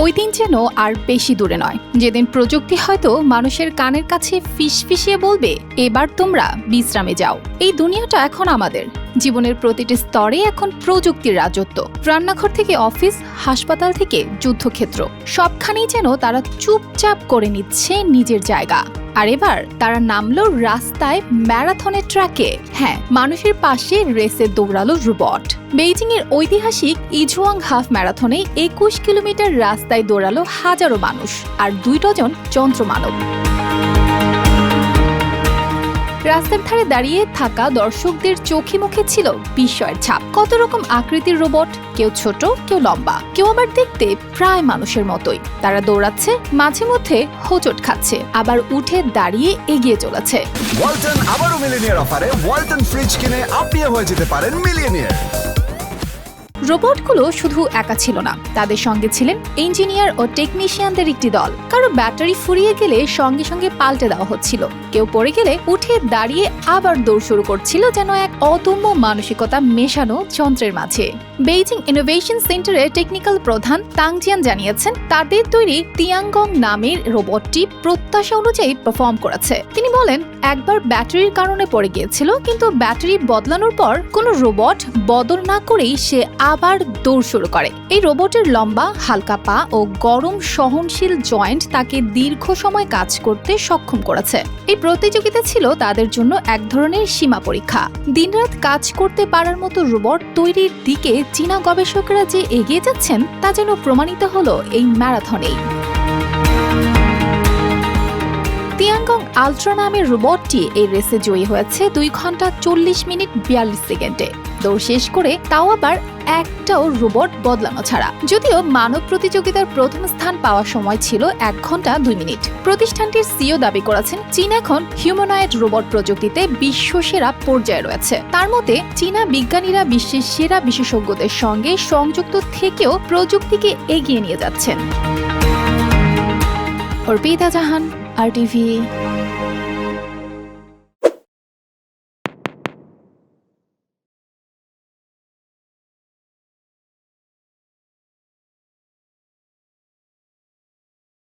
ওই দিন যেন আর বেশি দূরে নয়। যেদিন প্রযুক্তি হয়তো মানুষের কানের কাছে ফিস ফিসিয়ে বলবে, এবার তোমরা বিশ্রামে যাও। এই দুনিয়াটা এখন আমাদের। জীবনের প্রতিটি স্তরে এখন প্রযুক্তির রাজত্ব। রান্নাঘর থেকে অফিস, হাসপাতাল থেকে যুদ্ধক্ষেত্র। সবখানেই যেন তারা চুপচাপ করে নিচ্ছে নিজের জায়গা। আর এবার তারা নামলো রাস্তায় ম্যারাথনের ট্র্যাকে। হ্যাঁ মানুষের পাশে রেসে দৌড়ালো রোবট। বেইজিং এর ঐতিহাসিক ইজুয়াং হাফ ম্যারাথনে একুশ কিলোমিটার রাস্তায় দৌড়ালো হাজারো মানুষ আর দুই ডজন যন্ত্রমানব রাস্তার ধারে দাঁড়িয়ে থাকা দর্শকদের চোখে মুখে ছিল বিস্ময়ের ছাপ। কত রকম আকৃতির রোবট? কেউ ছোট, কেউ লম্বা। কেউ আবার দেখতে প্রায় মানুষের মতোই। তারা দৌড়াচ্ছে, মাঝে মধ্যে হোঁচট খাচ্ছে, আবার উঠে দাঁড়িয়ে এগিয়ে চলেছে। ওয়ালটন আবারও মিলিনিয়ার অফারে। ওয়ালটন ফ্রিজ কিনে আপনিও হয়ে যেতে পারেন রোবটগুলো শুধু একা ছিল না, তাদের সঙ্গে ছিলেন ইঞ্জিনিয়ার ও টেকনিশিয়ানদের একটি দল। কারও ব্যাটারি ফুরিয়ে গেলে সঙ্গে সঙ্গে পাল্টে দেওয়া হচ্ছিল। কেউ পড়ে গেলে উঠে দাঁড়িয়ে আবার দৌড় শুরু করছিল যেন এক অদম্য মানসিকতা মেশানো যন্ত্রের মাঝে। বেইজিং ইনোভেশন সেন্টারের টেকনিক্যাল প্রধান তাংজিয়ান জানিয়েছেন, তাদের তৈরি তিয়াঙ্গং নামের রোবটটি প্রত্যাশা অনুযায়ী পারফর্ম করেছে। তিনি বলেন, একবার ব্যাটারির কারণে পড়ে গিয়েছিল, কিন্তু ব্যাটারি বদলানোর পর কোনো রোবট বদল না করেই সে আবার দৌড় শুরু করে। এই রোবটের লম্বা, হালকা পা ও গরম, সহনশীল জয়েন্ট তাকে দীর্ঘ সময় কাজ করতে সক্ষম করেছে। এই প্রতিযোগিতা ছিল তাদের জন্য এক ধরনের সীমা পরীক্ষা। দিনরাত কাজ করতে পারার মতো রোবট তৈরির দিকে চীনা গবেষকরা যে এগিয়ে যাচ্ছেন, তা যেন প্রমাণিত হলো এই ম্যারাথনেই। তিয়াঙ্গং আলট্রা নামের রোবটটি এই রেসে জয়ী হয়েছে দুই ঘণ্টা চল্লিশ মিনিট বিয়াল্লিশ সেকেন্ডে। দৌড় শেষ করে তাও আবার একটাও রোবট বদলানো ছাড়া। যদিও মানব প্রতিযোগিতার প্রথম স্থান পাওয়ার সময় ছিল এক ঘণ্টা দুই মিনিট। প্রতিষ্ঠানটির সিও দাবি করেছেন, চীন এখন হিউম্যানয়েড রোবট প্রযুক্তিতে বিশ্ব সেরা পর্যায়ে রয়েছে। তার মতে, চীনা বিজ্ঞানীরা বিশ্বের সেরা বিশেষজ্ঞদের সঙ্গে সংযুক্ত থেকেও প্রযুক্তিকে এগিয়ে নিয়ে যাচ্ছেন। অর্পিতা জাহান আর টিভি